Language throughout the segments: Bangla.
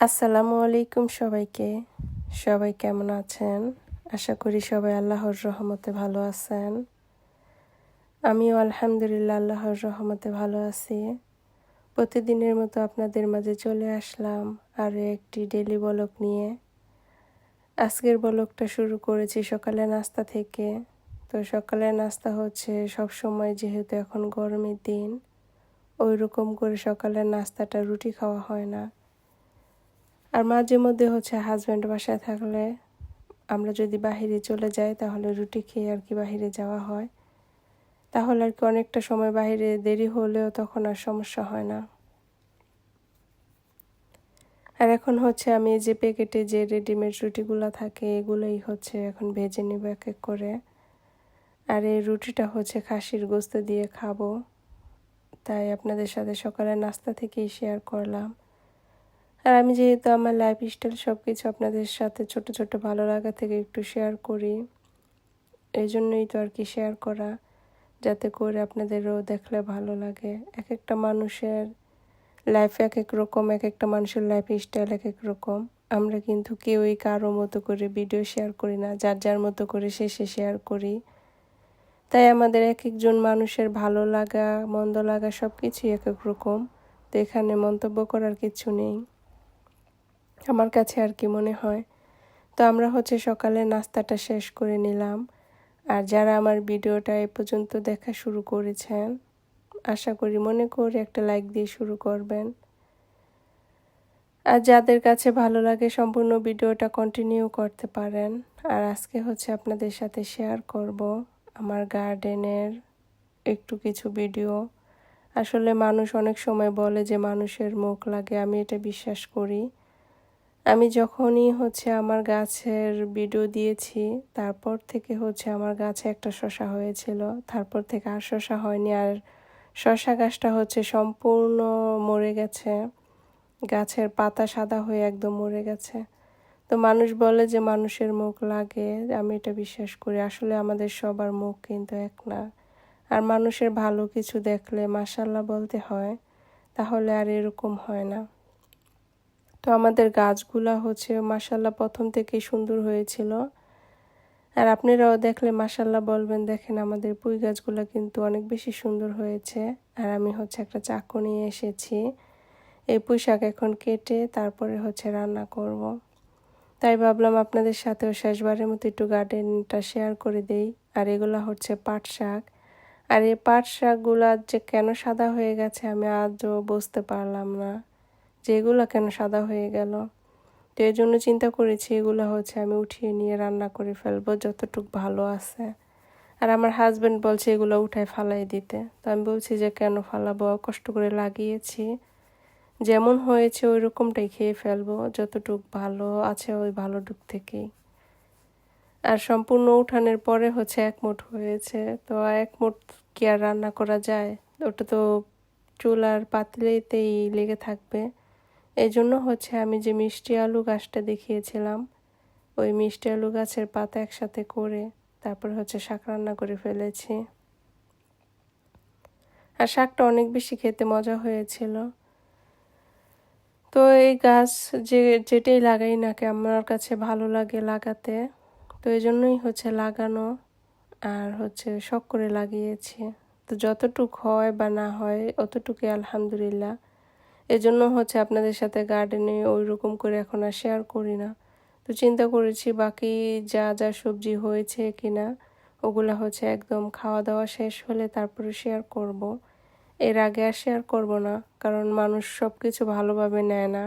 আসসালামু আলাইকুম সবাইকে। সবাই কেমন আছেন? আশা করি সবাই আল্লাহর রহমতে ভালো আছেন। আমিও আলহামদুলিল্লাহ আল্লাহর রহমতে ভালো আছি। প্রতিদিনের মতো আপনাদের মাঝে চলে আসলাম আরও একটি ডেলি বলক নিয়ে। আজকের বলকটা শুরু করেছি সকালে নাস্তা থেকে। তো সকালে নাস্তা হচ্ছে সব সময় যেহেতু এখন গরমের দিন ওই রকম করে সকালের নাস্তাটা রুটি খাওয়া হয় না। আর মাঝে মধ্যে হচ্ছে হাজব্যান্ড বাসায় থাকলে আমরা যদি বাহিরে চলে যাই, তাহলে রুটি খেয়ে আর কি বাহিরে যাওয়া হয়। তাহলে আর কি অনেকটা সময় বাহিরে দেরি হলেও তখন আর সমস্যা হয় না। আর এখন হচ্ছে আমি যে প্যাকেটে যে রেডিমেড রুটিগুলো থাকে, এগুলোই হচ্ছে এখন ভেজে নেব এক এক করে। আর এই রুটিটা হচ্ছে খাসির গোস্ত দিয়ে খাব। তাই আপনাদের সাথে সকালে নাস্তা থেকেই শেয়ার করলাম। আর আমি যেহেতু আমার লাইফ স্টাইল সব কিছু আপনাদের সাথে ছোট ছোট, ভালো লাগা থেকে একটু শেয়ার করি, এই জন্যই তো আর কি শেয়ার করা, যাতে করে আপনাদেরও দেখলে ভালো লাগে। এক একটা মানুষের লাইফ এক এক রকম এক একটা মানুষের লাইফ স্টাইল এক এক রকম। আমরা কিন্তু কেউই কারও মতো করে ভিডিও শেয়ার করি না, যার যার মতো করে শেষে শেয়ার করি। তাই আমাদের এক একজন মানুষের ভালো লাগা, মন্দ লাগা সব কিছুই এক এক রকম। তো এখানে মন্তব্য করার কিছু নেই। আমার কাছে আর কি মনে হয়। তো আমরা হচ্ছে সকালে নাস্তাটা শেষ করে নিলাম। আর যারা আমার ভিডিওটা এ পর্যন্ত দেখা শুরু করেছেন, আশা করি মনে করি একটা লাইক দিয়ে শুরু করবেন। আর যাদের কাছে ভালো লাগে সম্পূর্ণ ভিডিওটা কন্টিনিউ করতে পারেন। আর আজকে হচ্ছে আপনাদের সাথে শেয়ার করব আমার গার্ডেনের একটু কিছু ভিডিও আসলে মানুষ অনেক সময় বলে যে মানুষের মুখ লাগে, আমি এটা বিশ্বাস করি। আমি যখনই হচ্ছে আমার গাছের ভিডিও দিয়েছি, তারপর থেকে হচ্ছে আমার গাছে একটা শশা হয়েছিল, তারপর থেকে আর শশা হয়নি, আর শশা গাছটা হচ্ছে সম্পূর্ণ মরে গেছে। গাছের পাতা সাদা হয়ে একদম মরে গেছে। তো মানুষ বলে যে মানুষের মুখ লাগে, আমি এটা বিশ্বাস করি। আসলে আমাদের সবার মুখ কিন্তু এক না। আর মানুষের ভালো কিছু দেখলে মাসাল্লাহ বলতে হয়, তাহলে আর এরকম হয় না। তো আমাদের গাছগুলা হচ্ছে মাসাল্লাহ প্রথম থেকেই সুন্দর হয়েছিল। আর আপনারাও দেখলে মাসাল্লাহ বলবেন, দেখেন আমাদের পুঁই গাছগুলো কিন্তু অনেক বেশি সুন্দর হয়েছে। আর আমি হচ্ছে একটা চাকু নিয়ে এসেছি। এই পুঁই শাক এখন কেটে তারপরে হচ্ছে রান্না করব। তাই ভাবলাম আপনাদের সাথেও শেষবারের মতো একটু গার্ডেনটা শেয়ার করে দেই। আর এগুলো হচ্ছে পাট শাক। আর এই পাট শাকগুলো যে কেন সাদা হয়ে গেছে আমি আজও বুঝতে পারলাম না। যে এগুলো কেন সাদা হয়ে গেল? তো এই জন্য চিন্তা করেছি, এগুলো হচ্ছে আমি উঠিয়ে নিয়ে রান্না করে ফেলব, যতটুক ভালো আছে। আর আমার হাজব্যান্ড বলছে এগুলো উঠায় ফালাই দিতে। তো আমি বলছি যে কেন ফালাবো? কষ্ট করে লাগিয়েছি। যেমন হয়েছে ওই রকমটাই খেয়ে ফেলব, যতটুক ভালো আছে ওই ভালোটুক থেকেই। আর সম্পূর্ণ উঠানের পরে হচ্ছে এক মুঠ হয়েছে। তো এক মুঠ কি আর রান্না করা যায়? ওটা তো চুলার পাতলেতেই লেগে থাকবে। এই জন্য হচ্ছে আমি যে মিষ্টি আলু গাছটা দেখিয়েছিলাম, ওই মিষ্টি আলু গাছের পাতা একসাথে করে তারপর হচ্ছে শাক রান্না করে ফেলেছি। আর শাকটা অনেক বেশি খেতে মজা হয়েছিল। তো এই গাছ যে, যেটাই লাগাই না কে আমার কাছে ভালো লাগে লাগাতে। তো এই জন্যই হচ্ছে লাগানো আর হচ্ছে শখ করে লাগিয়েছি। তো যতটুক হয় বা না হয়, অতটুকুই আলহামদুলিল্লাহ। এজন্য হচ্ছে আপনাদের সাথে গার্ডেনে ওই রকম করে এখন আর শেয়ার করি না। তো চিন্তা করেছি বাকি যা যা সবজি হয়েছে কিনা, ওগুলা হচ্ছে একদম খাওয়া দাওয়া শেষ হলে তারপরে শেয়ার করব। এর আগে আর শেয়ার করব না, কারণ মানুষ সব কিছু ভালোভাবে নেয় না।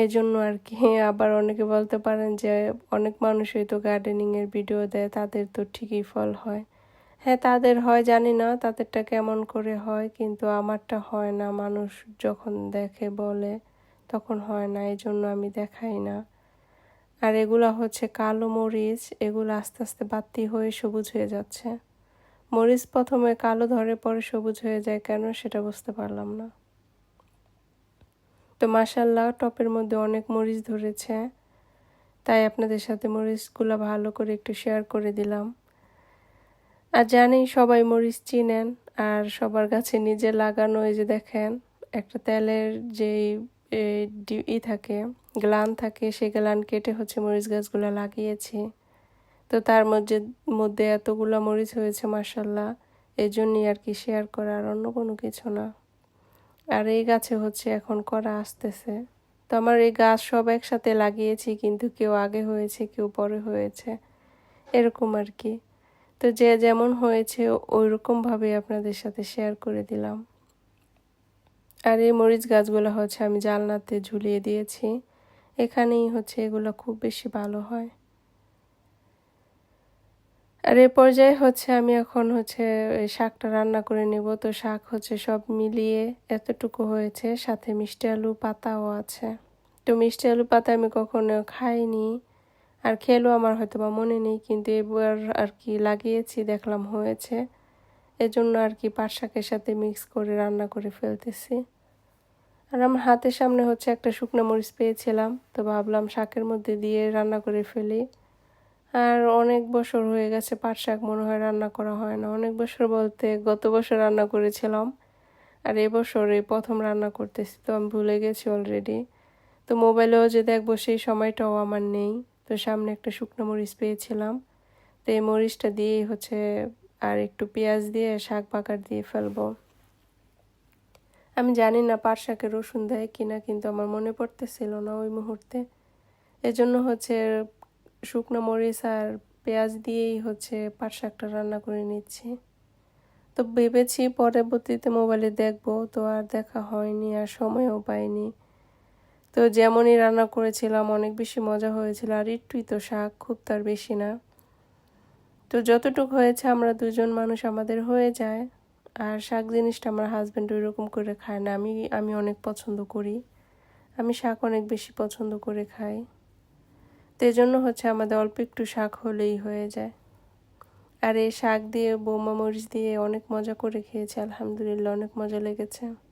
এই জন্য আর কি, আবার অনেকে বলতে পারেন যে অনেক মানুষই তো গার্ডেনিংয়ের ভিডিও দেয়, তাদের তো ঠিকই ফল হয়। হ্যাঁ তাদের হয়, জানি না তাদেরটা কেমন করে হয়, কিন্তু আমারটা হয় না। মানুষ যখন দেখে বলে, তখন হয় না এই জন্য আমি দেখাই না। আর এগুলা হচ্ছে কালো মরিচ, এগুলো আস্তে আস্তে বাতি হয়ে সবুজ হয়ে যাচ্ছে। মরিচ প্রথমে কালো ধরে, পরে সবুজ হয়ে যায়, কেন সেটা বুঝতে পারলাম না। তো মাসাল্লাহ টপের মধ্যে অনেক মরিচ ধরেছে। তাই আপনাদের সাথে মরিচগুলো ভালো করে একটু শেয়ার করে দিলাম। আর জানি সবাই মরিচ চিনেন, আর সবার কাছে নিজে লাগানো এই যে দেখেন, একটা তেলের ডি- ই থাকে, গ্লান থাকে, সেই গ্লান কেটে হচ্ছে মরিচ গাছগুলো লাগিয়েছি। তো তার মধ্যে মধ্যে এতগুলো মরিচ হয়েছে মাসাল্লাহ এই জন্যই আর কি শেয়ার করা আর অন্য কোনো কিছু না। আর এই গাছে হচ্ছে এখন করা আসতেছে। তো আমার এই গাছ সব একসাথে লাগিয়েছি, কিন্তু কেউ আগে হয়েছে, কেউ পরে হয়েছে, এরকম আর কি। তো যে যেমন হয়েছে ওই রকমভাবে আপনাদের সাথে শেয়ার করে দিলাম। আর এই মরিচ গাছগুলো হচ্ছে আমি জালনাতে ঝুলিয়ে দিয়েছি। এখানেই হচ্ছে এগুলো খুব বেশি ভালো হয়। আর এ পর্যায়ে হচ্ছে আমি এখন হচ্ছে শাকটা রান্না করে নেব। তো শাক হচ্ছে সব মিলিয়ে এতটুকু হয়েছে। সাথে মিষ্টি আলু পাতাও আছে। তো মিষ্টি আলু পাতা আমি কখনো খাইনি। আর খেলেও আমার হয়তো বা মনে নেই, কিন্তু এবার আর কি লাগিয়েছি, দেখলাম হয়েছে। এজন্য আর কি পাট শাকের সাথে মিক্স করে রান্না করে ফেলতেছি। আর আমার হাতের সামনে হচ্ছে একটা শুকনো মরিচ পেয়েছিলাম, তো ভাবলাম শাকের মধ্যে দিয়ে রান্না করে ফেলি। আর অনেক বছর হয়ে গেছে পাট শাক মনে হয় রান্না করা হয় না। অনেক বছর বলতে গত বছর রান্না করেছিলাম, আর এবছর এই প্রথম রান্না করতেছি, তো আমি ভুলে গেছি অলরেডি তো মোবাইলেও যে দেখব সেই সময়টাও আমার নেই। তো সামনে একটা শুকনো মরিচ পেয়েছিলাম। তো এই মরিচটা দিয়েই হচ্ছে আর একটু পেঁয়াজ দিয়ে, শাক বাকার দিয়ে ফেলব। আমি জানি না পাট শাকে রসুন দেয় কিনা, কিন্তু আমার মনে পড়তেছিল না ওই মুহূর্তে। এজন্য হচ্ছে শুকনো মরিচ আর পেঁয়াজ দিয়েই হচ্ছে পাট শাকটা রান্না করে নিচ্ছি। তো ভেবেছি পরবর্তীতে মোবাইলে দেখব, তো আর দেখা হয়নি আর সময়ও পাইনি। তো যেমনই রান্না করেছিলাম, অনেক বেশি মজা হয়েছিল। আর একটুই তো শাক, খুব তার বেশি না। তো যতটুকু হয়েছে আমরা দুজন মানুষ আমাদের হয়ে যায়। আর শাক জিনিসটা আমার হাজব্যান্ড ওই রকম করে খায় না। আমি আমি অনেক পছন্দ করি। আমি শাক অনেক বেশি পছন্দ করে খাই। তো জন্য হচ্ছে আমাদের অল্প একটু শাক হলেই হয়ে যায়। আর এই শাক দিয়ে, বোমা মরিচ দিয়ে অনেক মজা করে খেয়েছি, আলহামদুলিল্লাহ, অনেক মজা লেগেছে।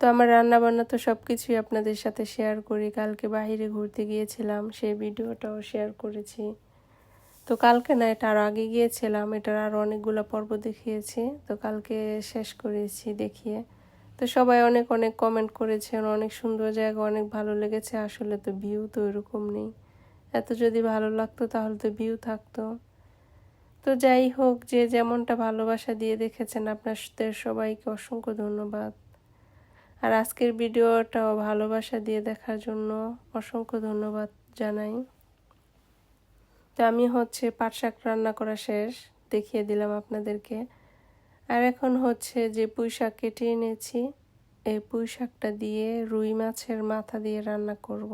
তো আমার রান্না বান্না তো সব কিছুই আপনাদের সাথে শেয়ার করি। কালকে বাহিরে ঘুরতে গিয়েছিলাম, সেই ভিডিওটাও শেয়ার করেছি। তো কালকে না, এটা আরও আগে গিয়েছিলাম, এটার আরও অনেকগুলো পর্ব দেখিয়েছি। তো কালকে শেষ করেছি দেখিয়ে। তো সবাই অনেক অনেক কমেন্ট করেছেন, অনেক সুন্দর জায়গা, অনেক ভালো লেগেছে। আসলে তো ভিউ তো ওইরকম নেই। এত যদি ভালো লাগতো তাহলে তো ভিউ থাকতো। তো যাই হোক, যে যেমনটা ভালোবাসা দিয়ে দেখেছেন, আপনাদের সবাইকে অসংখ্য ধন্যবাদ। আর আজকের ভিডিওটাও ভালোবাসা দিয়ে দেখার জন্য অসংখ্য ধন্যবাদ জানাই। তো আমি হচ্ছে পাট শাক রান্না করা শেষ, দেখিয়ে দিলাম আপনাদেরকে। আর এখন হচ্ছে যে পুঁই শাক কেটে এনেছি, এই পুঁই শাকটা দিয়ে রুই মাছের মাথা দিয়ে রান্না করব।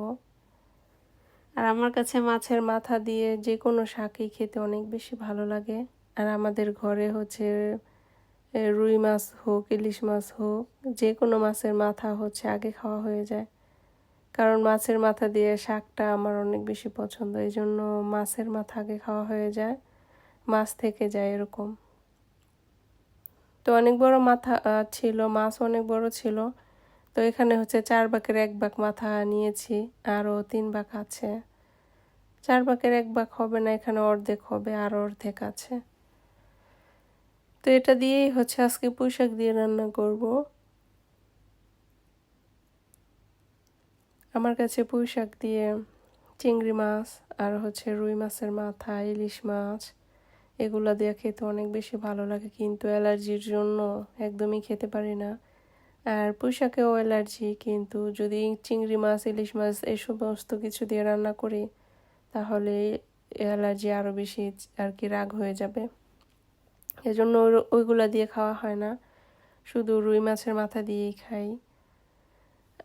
আর আমার কাছে মাছের মাথা দিয়ে যে কোনো শাকই খেতে অনেক বেশি ভালো লাগে। আর আমাদের ঘরে হচ্ছে রুই মাছ হোক, ইলিশ মাছ হোক, যে কোনো মাছের মাথা হচ্ছে আগে খাওয়া হয়ে যায়। কারণ মাছের মাথা দিয়ে শাকটা আমার অনেক বেশি পছন্দ, এই জন্য মাছের মাথা আগে খাওয়া হয়ে যায়, মাছ থেকে যায় এরকম। তো অনেক বড় মাথা ছিল, মাছ অনেক বড় ছিল। তো এখানে হচ্ছে চার বাকের এক বাক মাথা নিয়েছি, আরও তিন বাক আছে। চার বাকের এক বাক হবে না, এখানে অর্ধেক হবে আর অর্ধেক আছে। তো এটা দিয়েই হচ্ছে আজকে পোশাক দিয়ে রান্না করব। আমার কাছে পুঁই শাক দিয়ে চিংড়ি মাছ আর হচ্ছে রুই মাছের মাথা, ইলিশ মাছ, এগুলো দিয়ে খেতে অনেক বেশি ভালো লাগে, কিন্তু অ্যালার্জির জন্য একদমই খেতে পারি না। আর পুঁই শাকেও অ্যালার্জি, কিন্তু যদি চিংড়ি মাছ, ইলিশ মাছ এই সমস্ত কিছু দিয়ে রান্না করি, তাহলে অ্যালার্জি আরও বেশি আর কি রাগ হয়ে যাবে। এজন্য ওইগুলা দিয়ে খাওয়া হয় না। শুধু রুই মাছের মাথা দিয়েই খাই।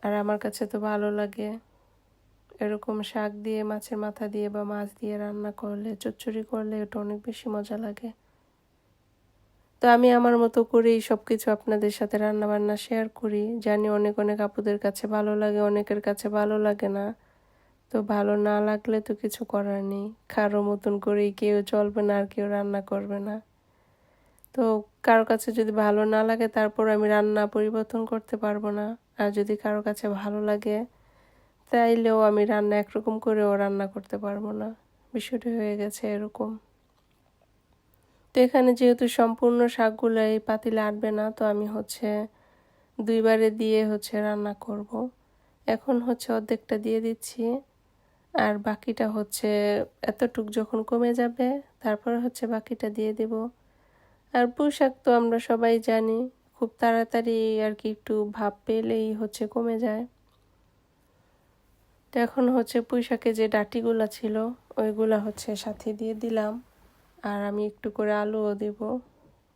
আর আমার কাছে তো ভালো লাগে। এরকম শাক দিয়ে, মাছের মাথা দিয়ে বা মাছ দিয়ে রান্না করলে, চচ্চড়ি করলে ওটা অনেক বেশি মজা লাগে। তো আমি আমার মতো করেই সব কিছু আপনাদের সাথে রান্না বান্না শেয়ার করি। জানি অনেক অনেক আপুদের কাছে ভালো লাগে, অনেকের কাছে ভালো লাগে না। তো ভালো না লাগলে তো কিছু করার নেই। কারও মতন করেই কেউ চলবে না আর কেউ রান্না করবে না। তো কারও কাছে যদি ভালো না লাগে, তারপর আমি রান্না পরিবর্তন করতে পারব না। আর যদি কারও কাছে ভালো লাগে, তাইলেও আমি রান্না একরকম করেও রান্না করতে পারব না। বিষয়টি হয়ে গেছে এরকম। তো এখানে যেহেতু সম্পূর্ণ শাকগুলো এই পাতিলে আটবে না, তো আমি হচ্ছে দুইবারে দিয়ে হচ্ছে রান্না করব। এখন হচ্ছে অর্ধেকটা দিয়ে দিচ্ছি। আর বাকিটা হচ্ছে এতটুক যখন কমে যাবে, তারপরে হচ্ছে বাকিটা দিয়ে দেব। আর পোশাক তো আমরা সবাই জানি, খুব তাড়াতাড়ি আর কি একটু ভাব পেলেই হচ্ছে কমে যায়। তো এখন হচ্ছে পুঁইশাকে যে ডাটিগুলা ছিল, ওইগুলা হচ্ছে সাথে দিয়ে দিলাম। আর আমি একটু করে আলুও দেব,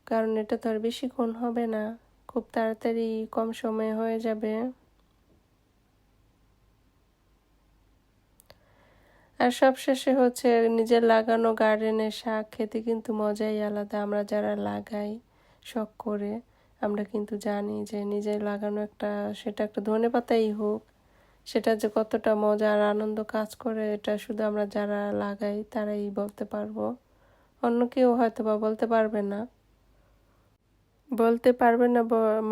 কারণ এটা তো আর বেশিক্ষণ হবে না, খুব তাড়াতাড়ি কম সময়ে হয়ে যাবে। আর সবশেষে হচ্ছে নিজের লাগানো গার্ডেনের শাক খেতে কিন্তু মজাই আলাদা। আমরা যারা লাগাই শখ করে, আমরা কিন্তু জানি যে নিজের লাগানো একটা, সেটা একটা ধনে পাতাই হোক, সেটা যে কতটা মজা আর আনন্দ কাজ করে, এটা শুধু আমরা যারা লাগাই তারাই বলতে পারব। অন্য কেউ হয়তো বা বলতে পারবে না। বলতে পারবে না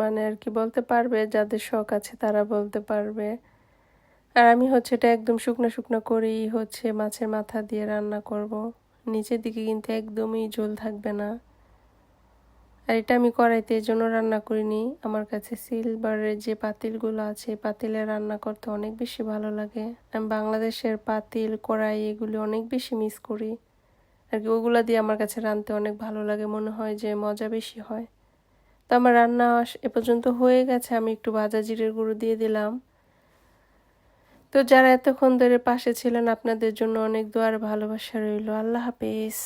মানে আর কি বলতে পারবে, যাদের শখ আছে তারা বলতে পারবে। আর আমি হচ্ছে এটা একদম শুকনো শুকনো করেই হচ্ছে মাছের মাথা দিয়ে রান্না করব। নিচের দিকে কিন্তু একদমই ঝোল থাকবে না। আর এটা আমি কড়াইতে জন্য রান্না করিনি। আমার কাছে সিলভারের যে পাতিলগুলো আছে, পাতিলে রান্না করতে অনেক বেশি ভালো লাগে। আমি বাংলাদেশের পাতিল, কড়াই এগুলি অনেক বেশি মিস করি। আর কি ওগুলো দিয়ে আমার কাছে রাঁধতে অনেক ভালো লাগে, মনে হয় যে মজা বেশি হয়। তো আমার রান্না এ পর্যন্ত হয়ে গেছে। আমি একটু ভাজা জিরের গুঁড়ো দিয়ে দিলাম। তো যারা এতক্ষণ ধরে পাশে ছিলেন আপনাদের জন্য অনেক দোয়ার ভালোবাসা রইল। আল্লাহ হাফেজ।